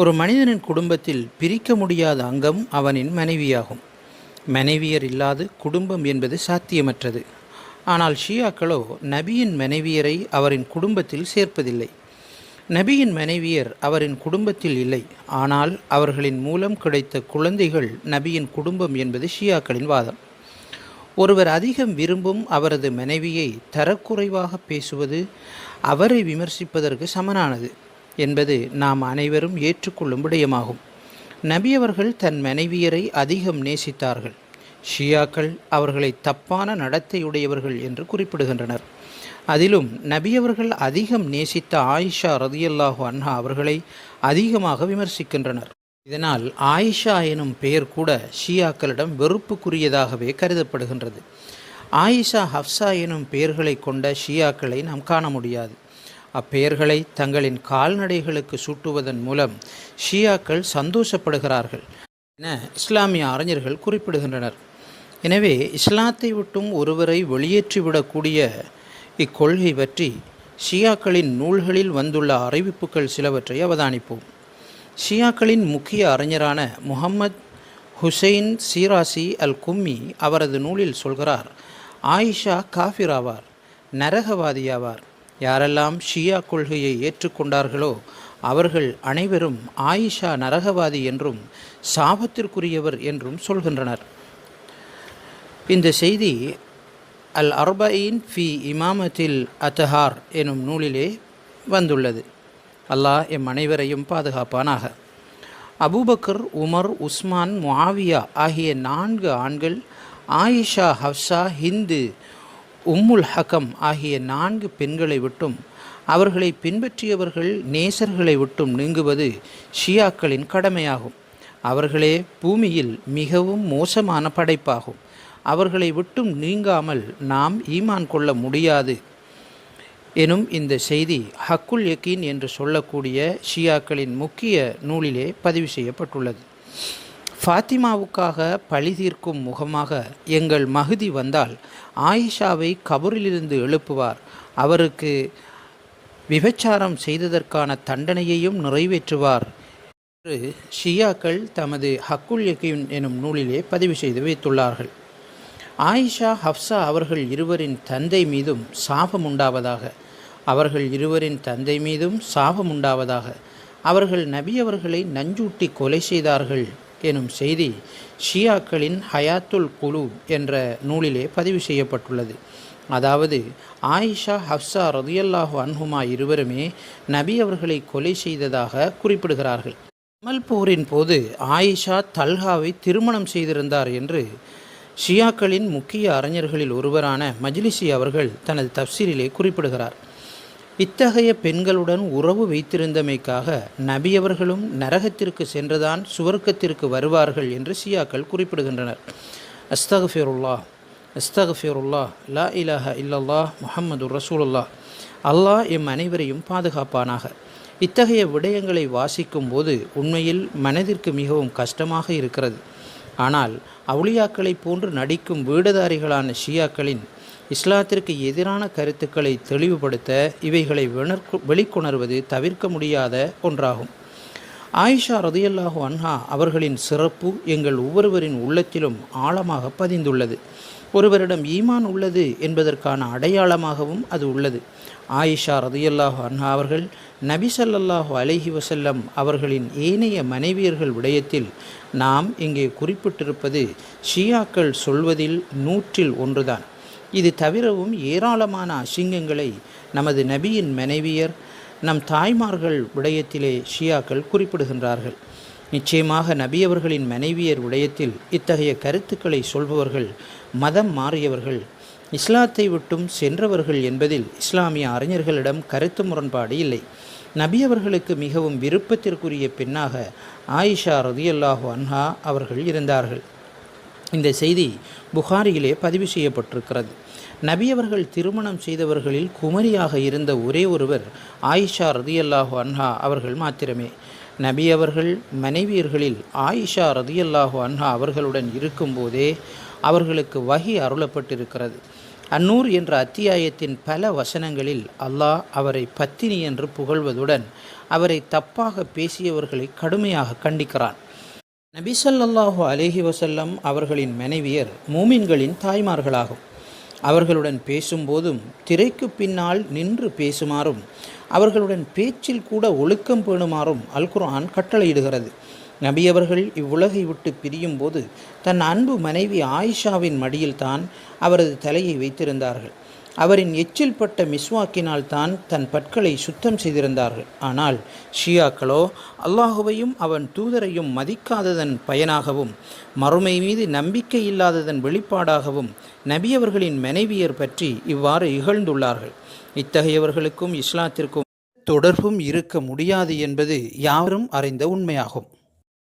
ஒரு மனிதனின் குடும்பத்தில் பிரிக்க முடியாத அங்கம் அவனின் மனைவியாகும். மனைவியர் இல்லாது குடும்பம் என்பது சாத்தியமற்றது. ஆனால் ஷியாக்களோ நபியின் மனைவியரை அவரின் குடும்பத்தில் சேர்ப்பதில்லை. நபியின் மனைவியர் அவரின் குடும்பத்தில் இல்லை. ஆனால் அவர்களின் மூலம் கிடைத்த குழந்தைகள் நபியின் குடும்பம் என்பது ஷியாக்களின் வாதம். ஒருவர் அதிகம் விரும்பும் அவரது மனைவியை தரக்குறைவாக பேசுவது அவரை விமர்சிப்பதற்கு சமனானது. என்பது நாம் அனைவரும் ஏற்றுக்கொள்ளும் விடயமாகும். நபியவர்கள் தன் மனைவியரை அதிகம் நேசித்தார்கள். ஷியாக்கள் அவர்களை தப்பான நடத்தையுடையவர்கள் என்று குறிப்பிடுகின்றனர். அதிலும் நபியவர்கள் அதிகம் நேசித்த ஆயிஷா ரதியல்லாஹு அன்ஹா அவர்களை அதிகமாக விமர்சிக்கின்றனர். இதனால் ஆயிஷா எனும் பெயர் கூட ஷியாக்களிடம் வெறுப்புக்குரியதாகவே கருதப்படுகின்றது. ஆயிஷா ஹப்சா எனும் பெயர்களை கொண்ட ஷியாக்களை நாம் காண முடியாது. அப்பெயர்களை தங்களின் கால்நடைகளுக்கு சூட்டுவதன் மூலம் ஷியாக்கள் சந்தோஷப்படுகிறார்கள் என இஸ்லாமிய அறிஞர்கள் குறிப்பிடுகின்றனர். எனவே இஸ்லாத்தை விட்டும் ஒருவரை வெளியேற்றிவிடக்கூடிய இக்கொள்கை பற்றி ஷியாக்களின் நூல்களில் வந்துள்ள அறிவிப்புகள் சிலவற்றை அவதானிப்போம். ஷியாக்களின் முக்கிய அறிஞரான முகம்மது ஹுசைன் சீராசி அல் கும்மி அவரது நூலில் சொல்கிறார் ஆயிஷா காஃபிராவார் நரகவாதியாவார். யாரெல்லாம் ஷியா கொள்கையை ஏற்றுக்கொண்டார்களோ அவர்கள் அனைவரும் ஆயிஷா நரகவாதி என்றும் சாபத்திற்குரியவர் என்றும் சொல்கின்றனர். இந்த செய்தி அல் அர்பயின் ஃபி இமாமத்தில் அத்தஹார் எனும் நூலிலே வந்துள்ளது. அல்லாஹ் எம் அனைவரையும் பாதுகாப்பானாக. அபூபக்கர் உமர் உஸ்மான் முஆவியா ஆகிய நான்கு ஆண்கள் ஆயிஷா ஹப்சா ஹிந்து உம்முல் ஹக்கம் ஆகிய நான்கு பெண்களை விட்டும் அவர்களை பின்பற்றியவர்கள் நேசர்களை விட்டும் நீங்குவது ஷியாக்களின் கடமையாகும். அவர்களே பூமியில் மிகவும் மோசமான படைப்பாகும். அவர்களை விட்டும் நீங்காமல் நாம் ஈமான் கொள்ள முடியாது. எனும் இந்த செய்தி ஹக்குல் யக்கீன் என்று சொல்லக்கூடிய ஷியாக்களின் முக்கிய நூலிலே பதிவு செய்யப்பட்டுள்ளது. ஃபாத்திமாவுக்காக பழி தீர்க்கும் முகமாக எங்கள் மகுதி வந்தால் ஆயிஷாவை கபரிலிருந்து எழுப்புவார். அவருக்கு விபச்சாரம் செய்ததற்கான தண்டனையையும் நிறைவேற்றுவார் என்று ஷியாக்கள் தமது ஹக்குல் யக்கீன் எனும் நூலிலே பதிவு செய்து வைத்துள்ளார்கள். ஆயிஷா ஹப்சா அவர்கள் இருவரின் தந்தை மீதும் சாபம் உண்டாவதாக. அவர்கள் இருவரின் தந்தை மீதும் சாபம் உண்டாவதாக. அவர்கள் நபி அவர்களை நஞ்சூட்டி கொலை செய்தார்கள். எனும் செய்தி ஷியாக்களின் ஹயாத்துல் குலு என்ற நூலிலே பதிவு செய்யப்பட்டுள்ளது. அதாவது ஆயிஷா ஹப்சா ரதியல்லாஹு அன்ஹுமா இருவருமே நபி அவர்களை கொலை செய்ததாக குறிப்பிடுகிறார்கள். அமல் போரின் போது ஆயிஷா தல்ஹாவை திருமணம் செய்திருந்தார் என்று ஷியாக்களின் முக்கிய அறிஞர்களில் ஒருவரான மஜ்லிசி அவர்கள் தனது தப்சீரிலே குறிப்பிடுகிறார். இத்தகைய பெண்களுடன் உறவு வைத்திருந்தமைக்காக நபியவர்களும் நரகத்திற்கு சென்றுதான் சுவர்க்கத்திற்கு வருவார்கள் என்று ஷியாக்கள் குறிப்பிடுகின்றனர். அஸ்தகஃபியருல்லா அஸ்தகஃபியருல்லா லா இலாஹ இல்லல்லா முஹம்மது ரசூலுல்லா அல்லாஹ் எம் அனைவரையும் பாதுகாப்பானாக. இத்தகைய விடயங்களை வாசிக்கும் போது உண்மையில் மனதிற்கு மிகவும் கஷ்டமாக இருக்கிறது. ஆனால் அவுளியாக்களைப் போன்று நடிக்கும் வீடுதாரிகளான ஷியாக்களின் இஸ்லாத்திற்கு எதிரான கருத்துக்களை தெளிவுபடுத்த இவைகளை வெளிக்கொணர்வது தவிர்க்க முடியாத ஒன்றாகும். ஆயிஷா ரதியல்லாஹு அன்ஹா அவர்களின் சிறப்பு எங்கள் ஒவ்வொருவரின் உள்ளத்திலும் ஆழமாக பதிந்துள்ளது. ஒருவரிடம் ஈமான் உள்ளது என்பதற்கான அடையாளமாகவும் அது உள்ளது. ஆயிஷா ரதியல்லாஹு அன்ஹா அவர்கள் நபி சல்லல்லாஹு அலஹி வசல்லம் அவர்களின் ஏனைய மனைவியர்கள் விடயத்தில் நாம் இங்கே குறிப்பிட்டிருப்பது ஷியாக்கள் சொல்வதில் நூற்றில் ஒன்றுதான். இது தவிரவும் ஏராளமான அசிங்கங்களை நமது நபியின் மனைவியர் நம் தாய்மார்கள் விடயத்திலே ஷியாக்கள் குறிப்பிடுகின்றார்கள். நிச்சயமாக நபியவர்களின் மனைவியர் விடயத்தில் இத்தகைய கருத்துக்களை சொல்பவர்கள் மதம் மாறியவர்கள் இஸ்லாத்தை விட்டும் சென்றவர்கள் என்பதில் இஸ்லாமிய அறிஞர்களிடம் கருத்து முரண்பாடு இல்லை. நபியவர்களுக்கு மிகவும் விருப்பத்திற்குரிய பெண்ணாக ஆயிஷா ரதியல்லாஹு அன்ஹா அவர்கள் இருந்தார்கள். இந்த செய்தி புகாரியிலே பதிவு செய்யப்பட்டிருக்கிறது. நபியவர்கள் திருமணம் செய்தவர்களில் குமரியாக இருந்த ஒரே ஒருவர் ஆயிஷா ரதியல்லாஹு அன்ஹா அவர்கள் மாத்திரமே. நபியவர்கள் மனைவியர்களில் ஆயிஷா ரதியல்லாஹு அன்ஹா அவர்களுடன் இருக்கும்போதே அவர்களுக்கு வகி அருளப்பட்டிருக்கிறது. அந்நூர் என்ற அத்தியாயத்தின் பல வசனங்களில் அல்லாஹ் அவரை பத்தினி என்று புகழ்வதுடன் அவரை தப்பாக பேசியவர்களை கடுமையாக கண்டிக்கிறான். நபி அலேஹி வசல்லம் அவர்களின் மனைவியர் மூமின்களின் தாய்மார்களாகும். அவர்களுடன் பேசும்போதும் திரைக்கு பின்னால் நின்று பேசுமாறும் அவர்களுடன் பேச்சில் கூட ஒழுக்கம் பேணுமாறும் அல்குரான் கட்டளையிடுகிறது. நபி அவர்கள் இவ்வுலகை விட்டு பிரியும் போது தன் அன்பு மனைவி ஆயிஷாவின் மடியில்தான் அவரது தலையை வைத்திருந்தார்கள். அவரின் எச்சில் பட்ட மிஸ்வாக்கினால் தான் தன் பற்களை சுத்தம் செய்திருந்தார்கள். ஆனால் ஷியாக்களோ அல்லாஹுவையும் அவன் தூதரையும் மதிக்காததன் பயனாகவும் மறுமை மீது நம்பிக்கை இல்லாததன் வெளிப்பாடாகவும் நபியவர்களின் மனைவியர் பற்றி இவ்வாறு இகழ்ந்துள்ளார்கள். இத்தகையவர்களுக்கும் இஸ்லாத்திற்கும் தொடர்பும் இருக்க முடியாது என்பது யாரும் அறிந்த உண்மையாகும்.